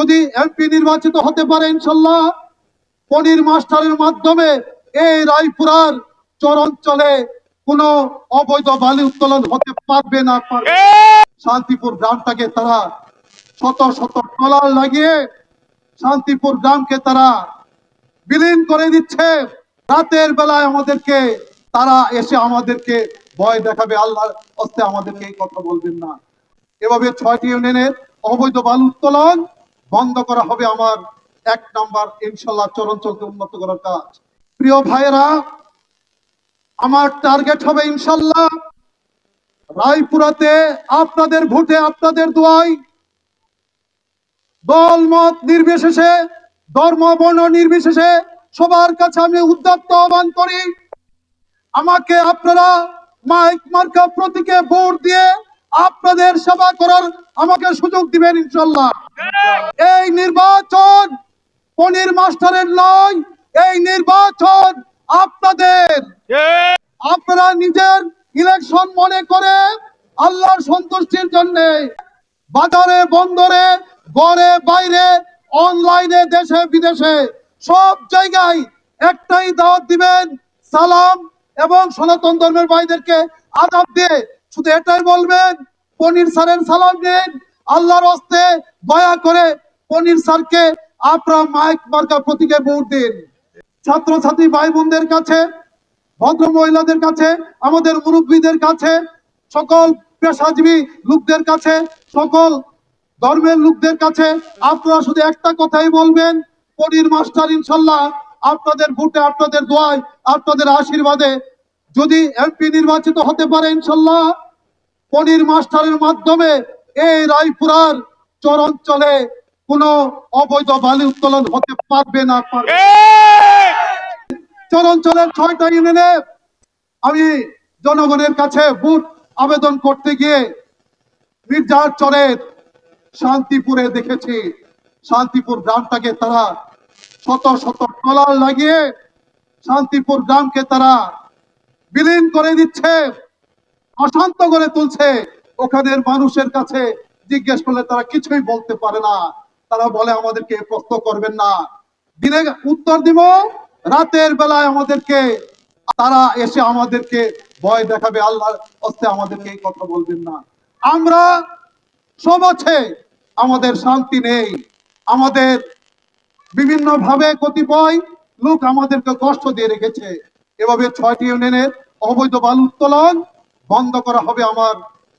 যদি এমপি নির্বাচিত হতে পারে ইনশাল্লাহ, পনির মাস্টারের মাধ্যমে এই রায়পুরার চরাঞ্চলে কোনো অবৈধ বালি উত্তোলন হতে পারবে না পারবে শান্তিপুর গ্রামটাকে তারা শত শত ট্রলার লাগিয়ে শান্তিপুর গ্রামকে তারা বিলীন করে দিচ্ছে। রাতের বেলায় আমাদেরকে, তারা এসে আমাদেরকে ভয় দেখাবে, আল্লাহর হস্তে আমাদেরকে এই কথা বলবেন না। এভাবে ছয়টি ইউনিয়নের অবৈধ বালু উত্তোলন বন্ধ করা হবে আমার এক নাম্বার, ইনশাল্লাহ চরঞ্চলকে উন্নত করার কাজ। প্রিয় ভাইয়েরা, আমার টার্গেট হবে ইনশাল্লাহ রায়পুরাতে আপনাদের ভোটে আপনাদের দোয়াই দল মত নির্বিশেষে, ধর্ম, বর্ণ নির্বিশেষে সবার কাছে আমি উদ্যত্ত আহ্বান করি। আমাকে আপনারা মাইক মার্কা প্রতীকে ভোট দিয়ে আপনাদের সেবা করার আমাকে সুযোগ দিবেন ইনশাল্লাহ এই নির্বাচন পনির মাস্টারের নয়, এই নির্বাচন আপনাদের। আপনারা নিজের ইলেকশন মনে করে আল্লাহর সন্তুষ্টির জন্য বাজারে, বন্দরে ঘরে বাইরে, অনলাইনে, দেশে, বিদেশে সব জায়গায় একটাই দাওয়াত দিবেন সালাম এবং সনাতন ধর্মের ভাইদেরকে আদাব দিয়ে শুধু এটাই বলবেন, পনির স্যারের সালাম দিন। আল্লাহর হস্তে দয়া করে পনির স্যারকে আপনারা মাইক মার্কা প্রতীকে ভোট দিন। ছাত্রছাত্রী ভাই বোনদের কাছে, ভদ্র মহিলাদের কাছে, আমাদের মুরব্বীদের কাছে, সকল পেশাজীবী লোকদের কাছে, সকল ধর্মের লোকদের কাছে আপনারা শুধু একটা কথাই বলবেন, পনির মাস্টার ইনশাল্লাহ আপনাদের ভোটে, আপনাদের দোয়ায়, আপনাদের আশীর্বাদে যদি এমপি নির্বাচিত হতে পারে ইনশাল্লাহ, পনির মাস্টারের মাধ্যমে এই রায়পুরার চরাঞ্চলে কোনো অবৈধ বালি উত্তোলন হতে পারবে না পারবে চরাঞ্চলের ছয়টা ইউনিয়নে আমি জনগণের কাছে ভোট আবেদন করতে গিয়ে মির্জার চরের শান্তিপুরে দেখেছি। শান্তিপুর গ্রামটাকে তারা শত শত ট্রলার লাগিয়ে শান্তিপুর গ্রামকে তারা বিলীন করে দিচ্ছে, অশান্ত করে তুলছে। ওখানের মানুষের কাছে জিজ্ঞেস করলে তারা কিছুই বলতে পারে না। তারা বলে, আমাদেরকে প্রশ্ন করবেন না। দিনে উত্তর দিব, রাতের বেলায় আমাদেরকে, তারা এসে আমাদেরকে ভয় দেখাবে, আল্লাহর হস্তে আমাদেরকে এই কথা বলবেন না। আমরা আছে আমাদের শান্তি নেই। আমাদের বিভিন্ন ভাবে কতিপয় লোক আমাদেরকে কষ্ট দিয়ে রেখেছে। এভাবে ছয়টি ইউনিয়নের অবৈধ বালু উত্তোলন বন্ধ করা হবে আমার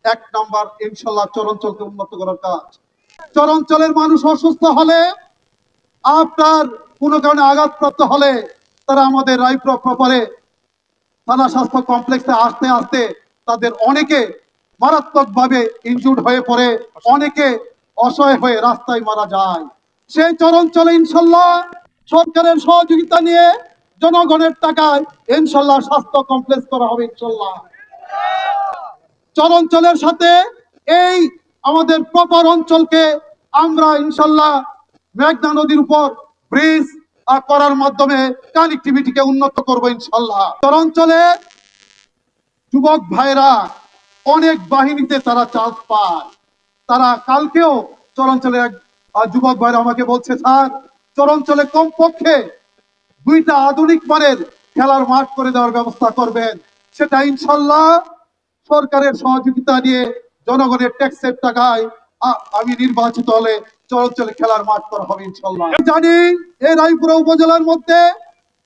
এক নাম্বার, ইনশাল্লাহ চরঞ্চলকে উন্নত করার কাজ। চরঞ্চলের মানুষ অসুস্থ হলে, আপনার কোনো কারণে আঘাতপ্রাপ্ত হলে তারা আমাদের রায়পুর প্রপারে থানা স্বাস্থ্য কমপ্লেক্সে আসতে আসতে তাদের অনেকে মারাত্মক ভাবে ইনজুর্ড হয়ে পড়ে, অনেকে অসহায় হয়ে রাস্তায় মারা যায়। সেই চরঞ্চলে ইনশাল্লাহ সরকারের সহযোগিতা নিয়ে জনগণের টাকায় ইনশাল্লাহ স্বাস্থ্য কমপ্লেক্স করা হবে ইনশাল্লাহ চরঞ্চলের সাথে এই আমাদের প্রপার অঞ্চলকে আমরা ইনশাল্লাহ মেঘনা নদীর উপর ব্রিজ করার মাধ্যমে কানেক্টিভিটিকে উন্নত করব ইনশাল্লাহ চরাঞ্চলে যুবক ভাইরা অনেক বাহিনীতে তারা চান্স পায়। তারা কালকেও চরাঞ্চলে এক যুবক ভাইরা আমাকে বলছে, স্যার, চরাঞ্চলে কমপক্ষে দুইটা আধুনিক মানের খেলার মাঠ করে দেওয়ার ব্যবস্থা করবেন। সেটা ইনশাল্লাহ সরকারের সহযোগিতা নিয়ে জনগণের ট্যাক্সের টাকায় আমি নির্বাচিত হলে চরাঞ্চলে খেলার মাঠ করা হবে ইনশাল্লাহ। জানি এই রায়পুরা উপজেলার মধ্যে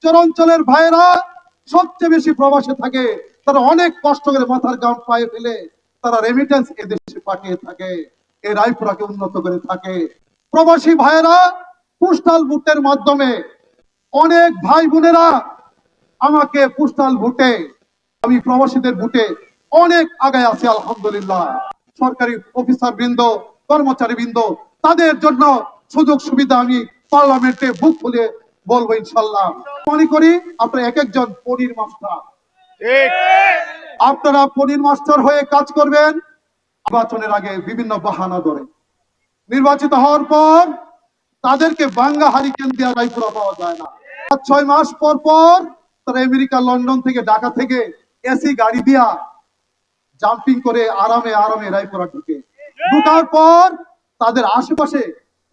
চরাঞ্চলের ভাইয়েরা সবচেয়ে বেশি প্রবাসে থাকে। তারা অনেক কষ্ট করে মাথার গাম পায়ে ফেলে তারা রেমিটেন্স এদেশে পাঠিয়ে থাকে। এই রায়পুরাকে উন্নত করে থাকে। প্রবাসী ভাইয়েরা পোস্টাল বুটের মাধ্যমে অনেক ভাই বোনেরা আমাকে পোস্টাল ভোটে আমি প্রবাসীদের ভোটে অনেক আগায় আছি আলহামদুলিল্লাহ। সরকারি অফিসার বৃন্দ কর্মচারী বৃন্দ তাদের জন্য সুযোগ সুবিধা আমি পার্লামেন্টে বুক খুলে বলব ইনশাল্লাহ মনে করি আপনারা এক একজন পনির মাস্টার। আপনারা পনির মাস্টার হয়ে কাজ করবেন নির্বাচনের আগে বিভিন্ন বাহানা ধরে। নির্বাচিত হওয়ার পর তাদেরকে বাঙ্গা হারিকেন দেওয়া রায়পুরা পাওয়া যায় না। ছয় মাস পর পর তারা আমেরিকা, লন্ডন থেকে ঢাকা থেকে এসি গাড়ি দিয়া জাম্পিং করে আরামে আরামে রায়পুরা ঢুকে। ঢুকার পর তাদের আশেপাশে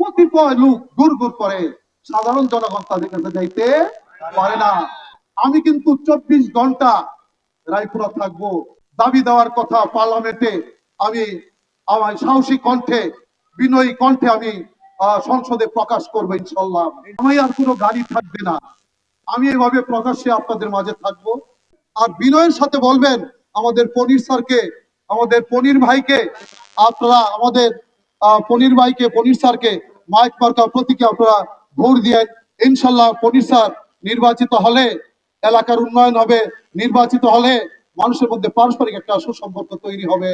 কতিপয় লোক গুড় গুড় করে। সাধারণ জনগণ তাদের কাছে যাইতে পারে না। আমি কিন্তু চব্বিশ ঘণ্টা রায়পুরা থাকব। দাবি দেওয়ার কথা পার্লামেন্টে আমি আমার সাহসী কণ্ঠে, বিনয়ী কণ্ঠে আমি সংসদে প্রকাশ করব ইনশাল্লাহ। আমি আর কোনো গাড়ি থাকবে না। আমি এভাবে প্রকাশ্যে আপনাদের মাঝে থাকব। আর বিনয়ের সাথে বলবেন, আমাদের পনির স্যারকে, আমাদের পনির ভাইকে, আপনারা আমাদের পনির ভাইকে, পনির স্যারকে মাইক মার্কা প্রতীকে আপনারা ভোট দিয়ে ইনশাল্লাহ পনির স্যার নির্বাচিত হলে, এলাকার উন্নয়ন হবে, নির্বাচিত হলে মানুষের মধ্যে পারস্পরিক একটা সুসম্পর্ক তৈরি হবে।